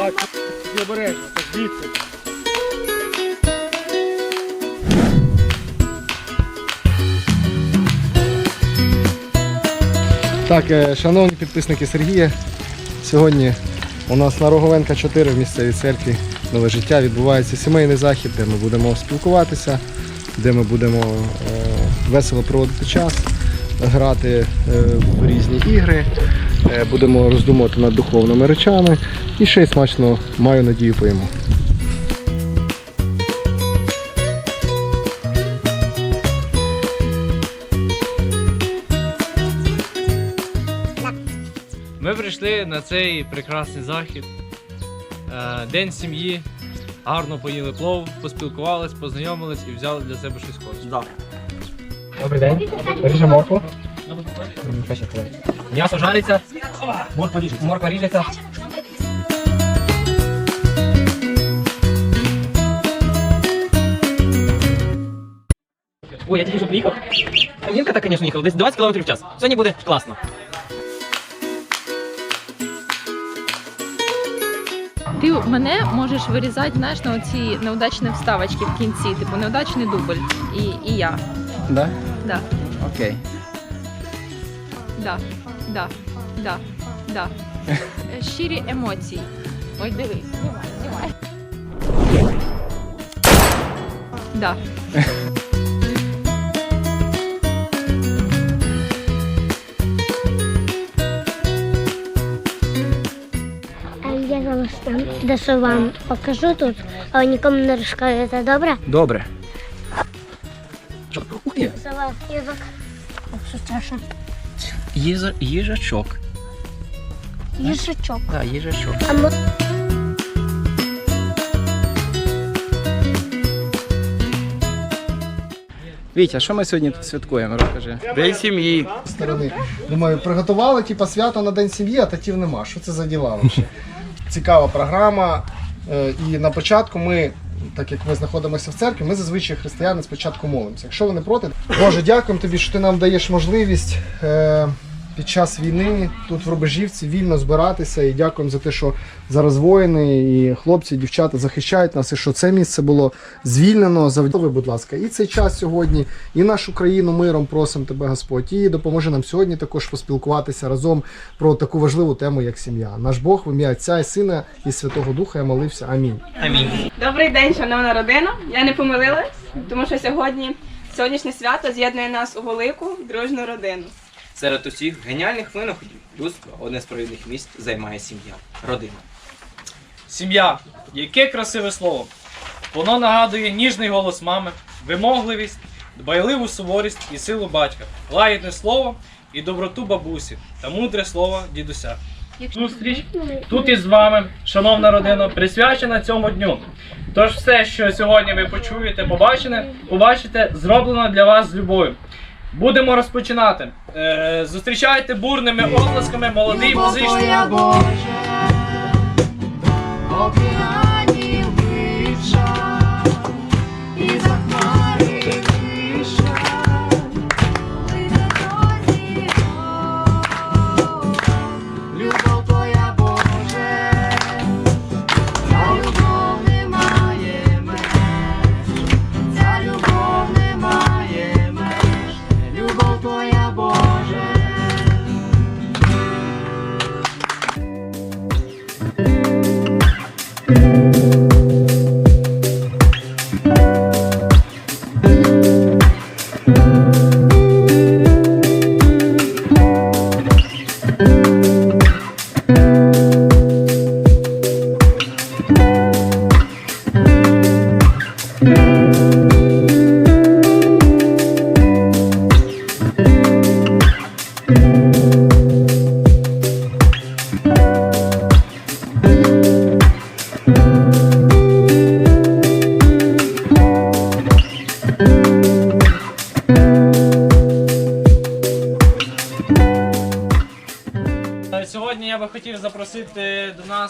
Так, обережно, так звідси. Так, е, шановні підписники Сергія, сьогодні у нас на Роговенка 4 в місцевій церкві нове життя відбувається сімейний захід, де ми будемо спілкуватися, де ми будемо е, весело проводити час, грати е, в різні ігри, будемо роздумувати над духовними речами і ще й смачно маю надію поїмо. Ми прийшли на цей прекрасний захід. Е, День сім'ї. Гарно поїли плов, поспілкувались, познайомились і взяли для себе щось корисне. Добрий день. Ріжемо. М'ясо жариться, морква ріжеться. Ой, я тільки що приїхав. Кам'янка так, звісно, їхала, десь 20 км в час. Сьогодні буде класно. Ти мене можеш вирізати, знаєш, на оці неудачні вставочки в кінці, типу неудачний дубль. І, і я. Да? Да, Окей. Да, да, да, да. Щирі емоції. Ой, дивись, знімай, знімай. Да. Я зараз там дещо вам покажу тут, але нікому не розкажете, добре? Добре. Ух ти, язик. Що чаша? Їжа, їжачок. Їжачок. Так, їжачок. А мо... Вітя, що ми сьогодні тут святкуємо? Розкажи. День сім'ї. сторони. Думаю, приготували типа свято на День сім'ї, а татів нема. Що це за діла взагалі? Цікава програма. Е, І на початку ми, так як ми знаходимося в церкві, ми зазвичай християни спочатку молимося. Якщо ви не проти, Боже, дякуємо тобі, що ти нам даєш можливість е, під час війни тут в Рубежівці вільно збиратися. І дякуємо за те, що зараз воїни і хлопці, і дівчата захищають нас, і що це місце було звільнено. Завдяки, будь ласка, і цей час сьогодні, і нашу країну миром просимо тебе, Господь, і допоможи нам сьогодні також поспілкуватися разом про таку важливу тему, як сім'я. Наш Бог в ім'я Отця і Сина і Святого Духа я молився. Амінь. Амінь. Добрий день, шановна родина. Я не помилилась, тому що сьогодні сьогоднішнє свято з'єднує нас у велику дружну родину. Серед усіх геніальних винаходів людства одне з провідних місць займає сім'я, родина. Сім'я. Яке красиве слово. Воно нагадує ніжний голос мами, вимогливість, дбайливу суворість і силу батька, лагідне слово і доброту бабусі та мудре слово дідуся. Зустріч тут із вами, шановна родина, присвячена цьому дню. Тож все, що сьогодні ви почуєте, побачите, побачите, зроблено для вас з любов'ю. Будемо розпочинати. Е, зустрічайте бурними оплесками молодий музичний. Любов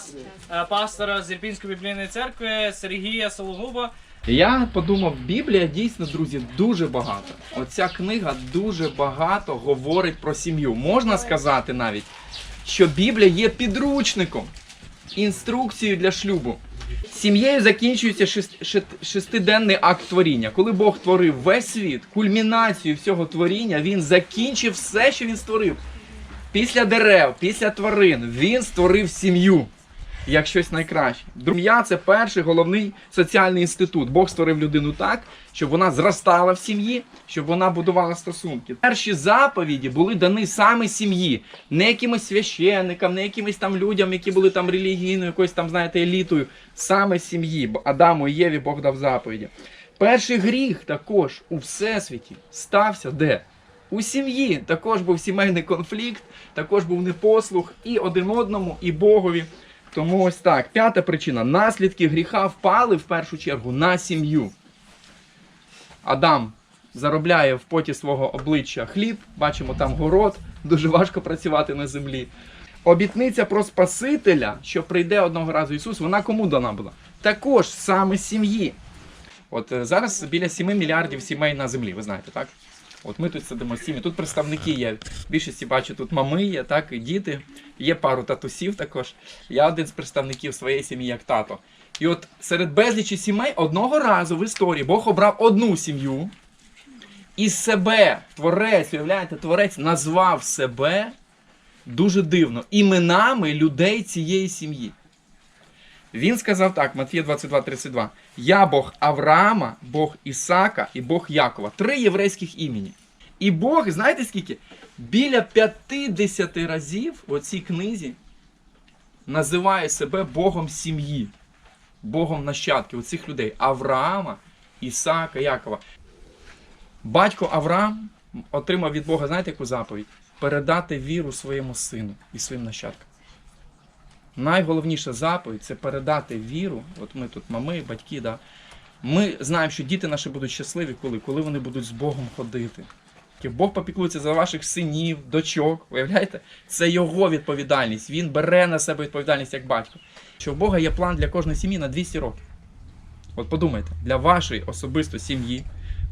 нас е, пастора з Ірпінської біблійної церкви Сергія Сологуба. Я подумав, Біблія дійсно, друзі, дуже багато. Оця книга дуже багато говорить про сім'ю. Можна сказати навіть, що Біблія є підручником. інструкцію для шлюбу. Сім'єю закінчується шест- шет- шестиденний акт творіння. Коли Бог творив весь світ, кульмінацію всього творіння, він закінчив все, що він створив. Після дерев, після тварин він створив сім'ю як щось найкраще. Сім'я це перший головний соціальний інститут. Бог створив людину так, щоб вона зростала в сім'ї, щоб вона будувала стосунки. Перші заповіді були дані саме сім'ї, не якимось священникам, не якимось там людям, які були там релігійною, якоюсь там, знаєте, елітою. Саме сім'ї. Адаму і Єві Бог дав заповіді. Перший гріх також у всесвіті стався де? У сім'ї також був сімейний конфлікт, також був непослух і один одному, і Богові. Тому ось так. П'ята причина. Наслідки гріха впали в першу чергу на сім'ю. Адам заробляє в поті свого обличчя хліб, бачимо там город, дуже важко працювати на землі. Обітниця про Спасителя, що прийде одного разу Ісус, вона кому дана була? Також саме сім'ї. От е, зараз біля 7 мільярдів сімей на землі, ви знаєте, так? От ми тут сидимо з сім'ї, тут представники є. В більшості бачу, тут мами є, так, і діти. Є пару татусів також. Я один з представників своєї сім'ї як тато. І от серед безлічі сімей одного разу в історії Бог обрав одну сім'ю. І себе, творець, уявляєте, творець назвав себе дуже дивно іменами людей цієї сім'ї. Він сказав так, Матвія 22:32. Я Бог Авраама, Бог Ісака і Бог Якова. Три єврейських імені. І Бог, знаєте скільки? Біля 50 разів у цій книзі називає себе Богом сім'ї, Богом нащадків оцих людей Авраама, Ісака, Якова. Батько Авраам отримав від Бога, знаєте, яку заповідь? Передати віру своєму сину і своїм нащадкам. Найголовніша заповідь це передати віру. От ми тут мами, батьки, да. Ми знаємо, що діти наші будуть щасливі, коли, коли вони будуть з Богом ходити. Бог попіклується за ваших синів, дочок. Уявляєте? Це його відповідальність. Він бере на себе відповідальність як батько. Що в Бога є план для кожної сім'ї на 200 років. От подумайте, для вашої особисто сім'ї,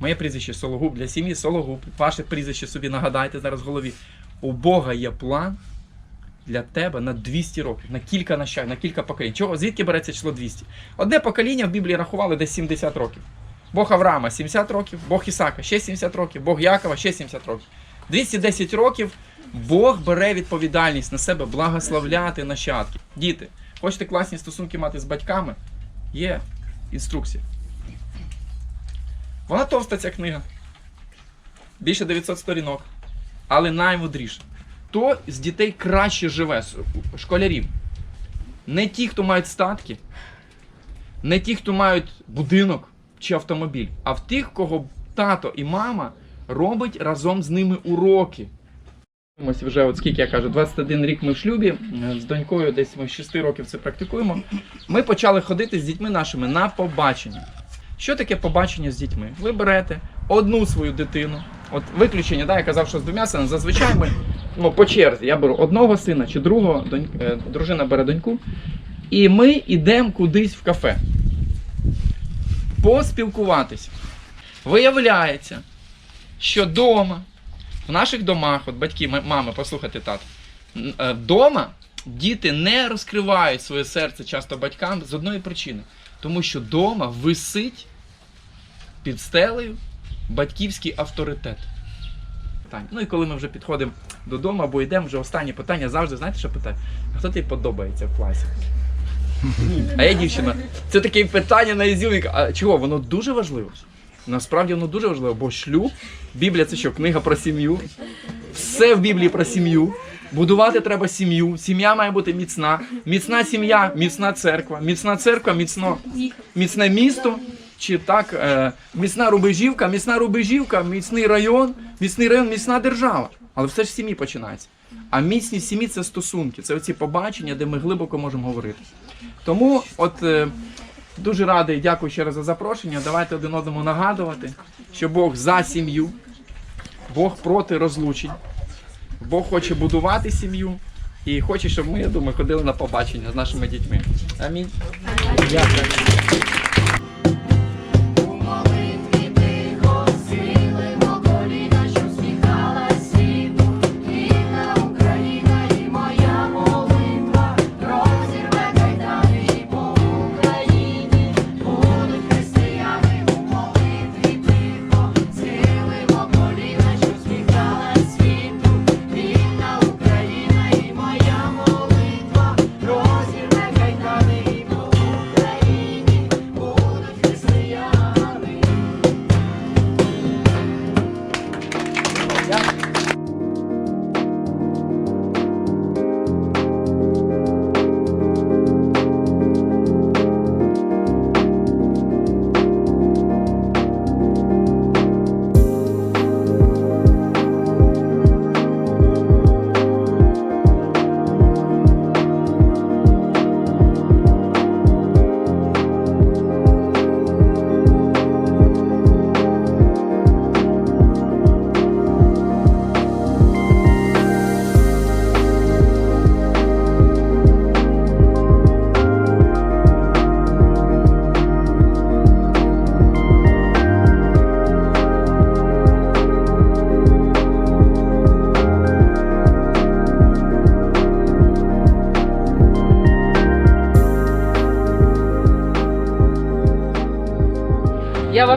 моє прізвище Сологуб, для сім'ї Сологуб, ваше прізвище собі нагадайте зараз в голові. У Бога є план для тебе на 200 років, на кілька нащай, на кілька поколінь. Чого? Звідки береться число 200? Одне покоління в Біблії рахували десь 70 років. Бог Авраама 70 років, Бог Ісака ще 70 років, Бог Якова ще 70 років. 210 років Бог бере відповідальність на себе благословляти нащадки. Діти, хочете класні стосунки мати з батьками? Є інструкція. Вона товста ця книга. Більше 900 сторінок. Але наймудріша. Хто з дітей краще живе, школярів? Не ті, хто мають статки, не ті, хто мають будинок чи автомобіль, а в тих, кого тато і мама робить разом з ними уроки. Ось вже, от скільки я кажу, 21 рік ми в шлюбі е, з донькою, десь ми з 6 років це практикуємо. Ми почали ходити з дітьми нашими на побачення. Що таке побачення з дітьми? Ви берете одну свою дитину, от виключення, да, я казав, що з двома зазвичай ми ну, по черзі. Я беру одного сина чи другого, донь, е, дружина бере доньку, і ми йдемо кудись в кафе. Поспілкуватися. Виявляється, що вдома, в наших домах, от батьки, мами, послухайте тато, н- е, вдома діти не розкривають своє серце часто батькам з одної причини. Тому що вдома висить під стелею батьківський авторитет. Питання. Ну і коли ми вже підходимо додому або йдемо, вже останнє питання завжди, знаєте, що питає? Хто тобі подобається в класі? А я дівчина. Це таке питання на ізюмінг. А чого? Воно дуже важливо. Насправді воно дуже важливо, бо шлюб, Біблія це що? Книга про сім'ю. Все в Біблії про сім'ю. Будувати треба сім'ю. Сім'я має бути міцна. Міцна сім'я, міцна церква. Міцна церква, міцно, міцне місто. Чи так, е, міцна рубежівка, міцна рубежівка, міцний район, міцний район, міцна держава. Але все ж сім'ї починається. А міцність сім'ї це стосунки, це оці побачення, де ми глибоко можемо говорити. Тому, от е, дуже радий, дякую ще раз за запрошення. Давайте один одному нагадувати, що Бог за сім'ю, Бог проти розлучень. Бог хоче будувати сім'ю і хоче, щоб ми, я думаю, ходили на побачення з нашими дітьми. Амінь. Дякую.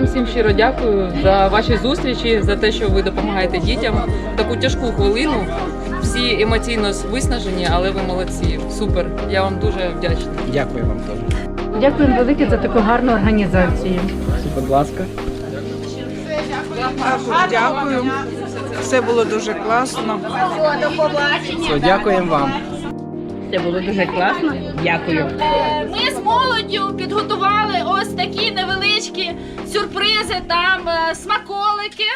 Вам всім щиро дякую за ваші зустрічі, за те, що ви допомагаєте дітям таку тяжку хвилину. Всі емоційно виснажені, але ви молодці. Супер. Я вам дуже вдячна. Дякую вам теж. Дякуємо велике за таку гарну організацію. Будь ласка. Дякую. Все було дуже класно. Все, дякуємо вам. Це було дуже класно. Дякую. Ми з молоддю підготували ось такі невеличкі сюрпризи, там е, смаколики,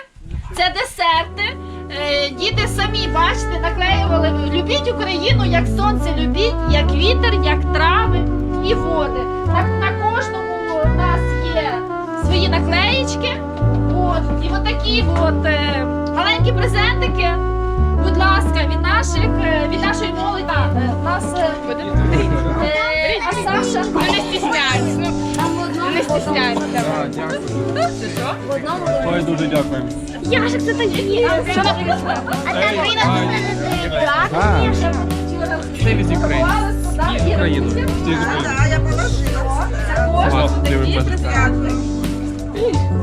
це десерти. Е, Діти самі бачите, наклеювали любіть Україну, як сонце любіть, як вітер, як трави і води. На, на кожному у нас є свої наклеїчки. От, і отакі от е, маленькі презентики. Будь ласка, від наших е, від нашої молоді. Е, нас е, а Саша? Не стісняється. Не стісняється. Ой, дуже дякуємо. Яшик, це так є. А А, це від України. Україну.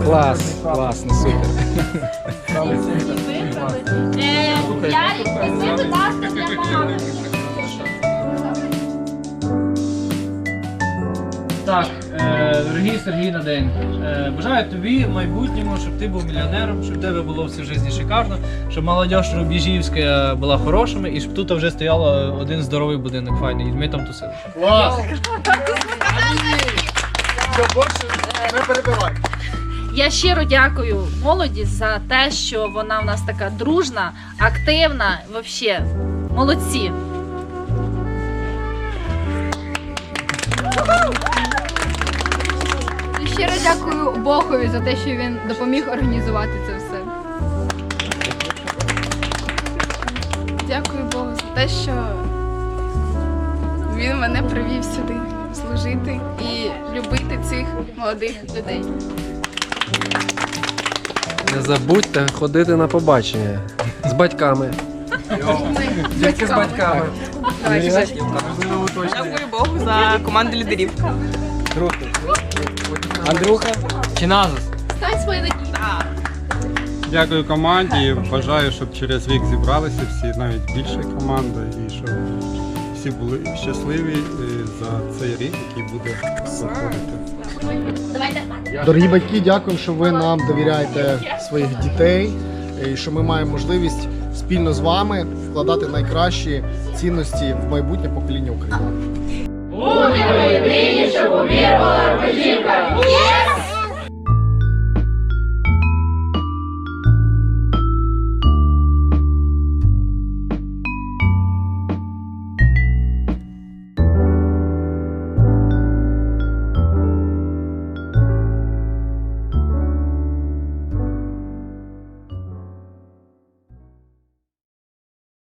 Клас, класно, супер. Е, Ярик, візьми, будь ласка, для мами. Так, е, дорогий Сергій на день. Е, бажаю тобі в майбутньому, щоб ти був мільйонером, щоб в тебе було все в житті шикарно, щоб молодь Рубіжівська була хорошими і щоб тут вже стояло один здоровий будинок файний, і ми там тусили. Клас! Не перебивай. Я щиро дякую молоді за те, що вона в нас така дружна, активна. Взагалі, молодці. Щиро дякую Богові за те, що він допоміг організувати це все. Дякую Богу за те, що він мене привів сюди служити і любити цих молодих людей. Не забудьте ходити на побачення з батьками. Тільки з батьками. Дякую Богу за команду лідерів. Круто. Андрюха чи Назус? Стань свої надії. Дякую команді. Бажаю, щоб через рік зібралися всі, навіть більше команда, і щоб всі були щасливі е, за цей рік, який буде проходити. Дорогі батьки, дякуємо, що ви нам довіряєте своїх дітей і що ми маємо можливість спільно з вами вкладати найкращі цінності в майбутнє покоління України. Будемо єдині, щоб увірувала Рубежівка. Єс!